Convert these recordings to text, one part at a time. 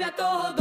Святого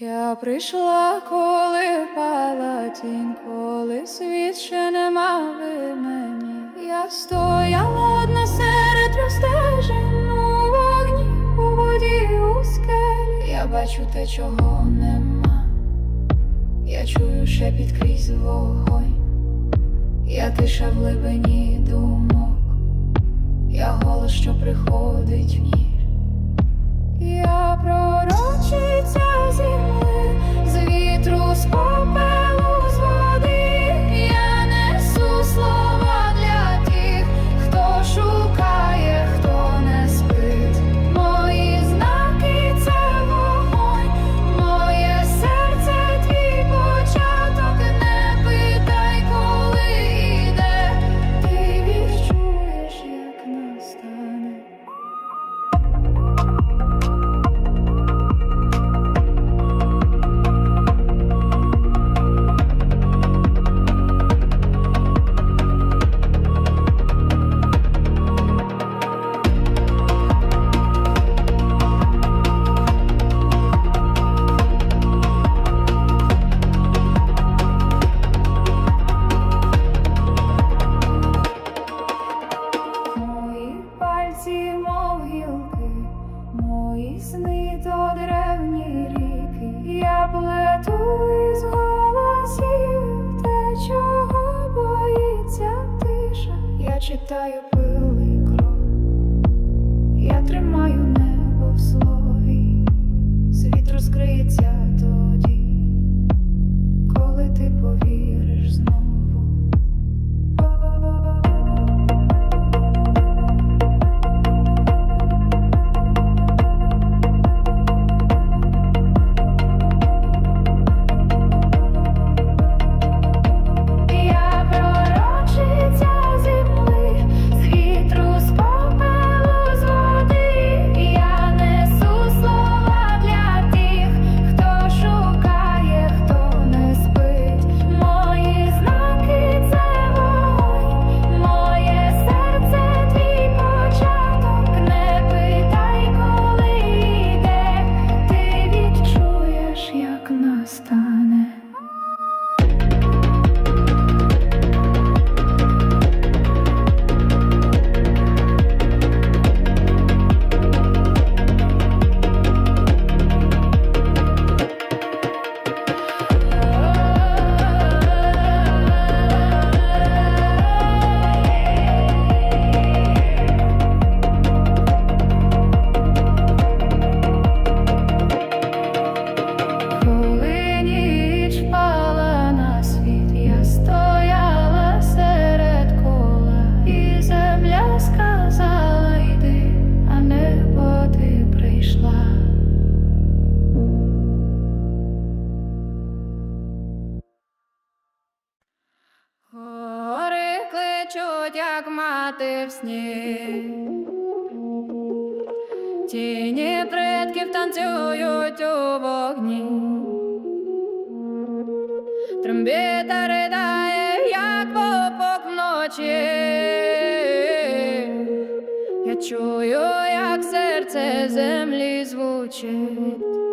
Я прийшла, коли впала тінь, коли світ ще не мав і мені. Я стояла одна серед розтежень у вогні, у воді, у скелі. Я бачу те, чого нема. Я чую шепіт крізь вогонь. Я тиша в глибині думок. Я голос, що приходить в ніч. Я пророчиця. tell you. В сні. Тіні предків танцюють у вогні. Трембіта ридає, як попок вночі. Я чую, як серце землі звучить.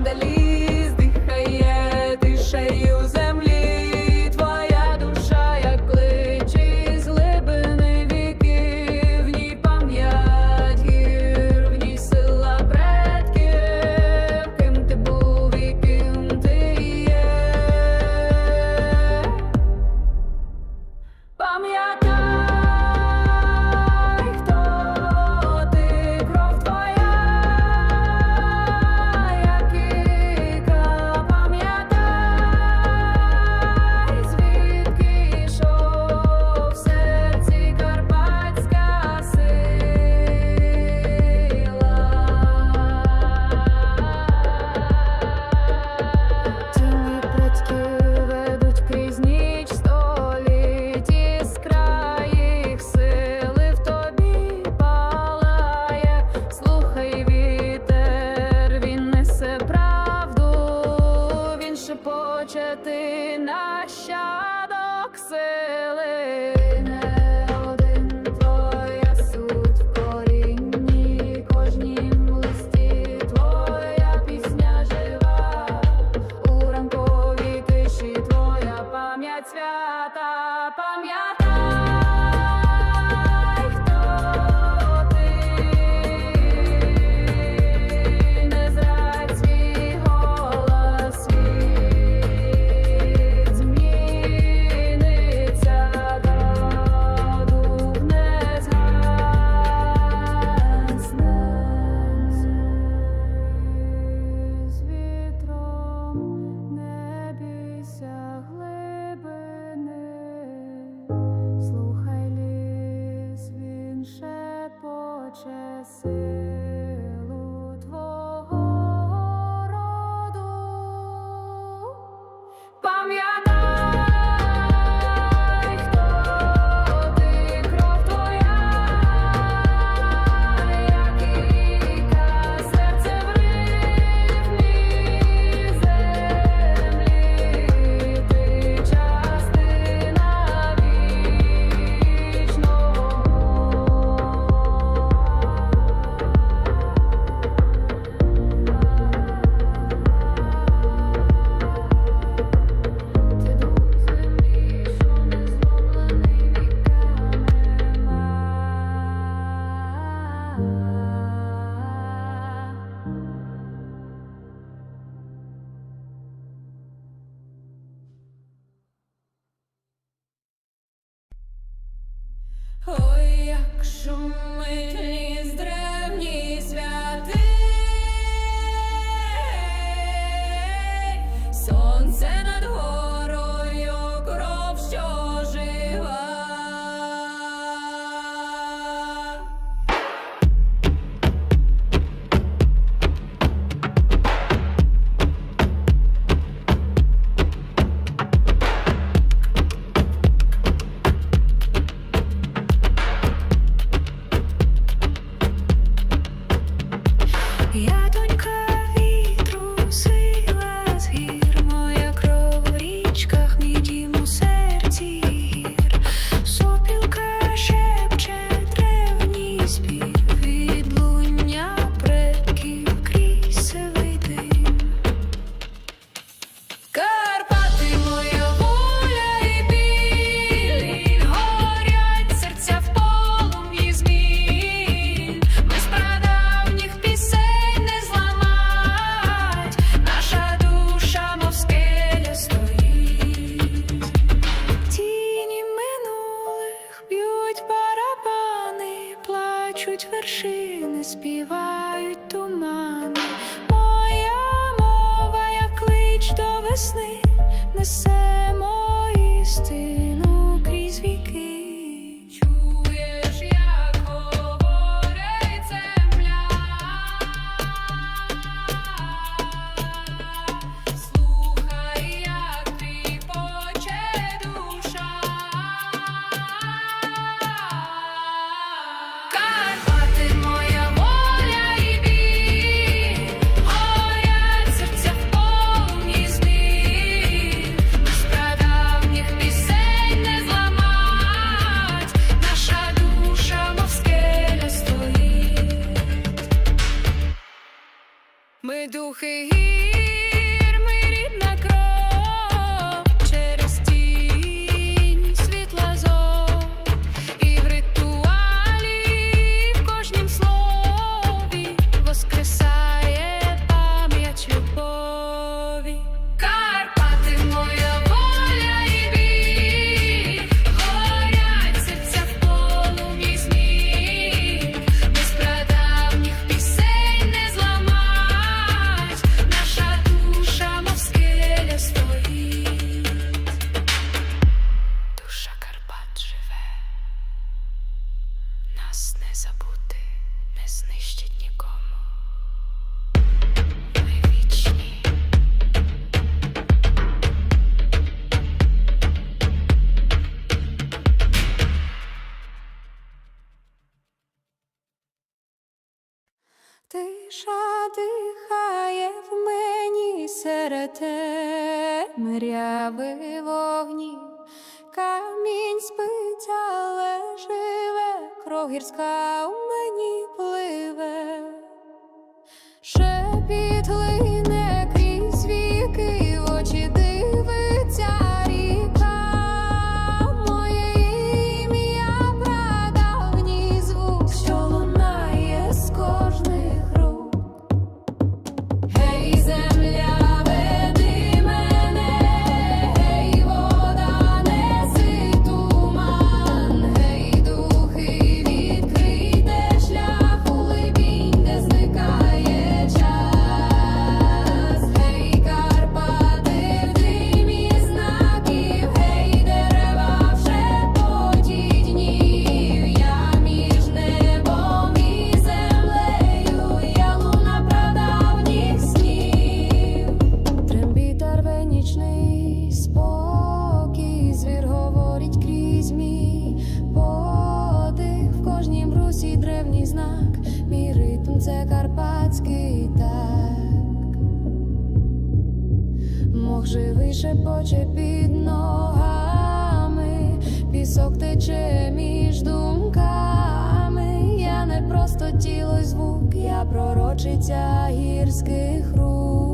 sandali. шепоче ти нащадок сили. love. Рухи душа дихає в мені серед темряви вогні, камінь спить, але живе кров гірська. Землі шепоче під ногами, пісок тече між думками. Я не просто тіло й звук, я пророчиця гірських рук.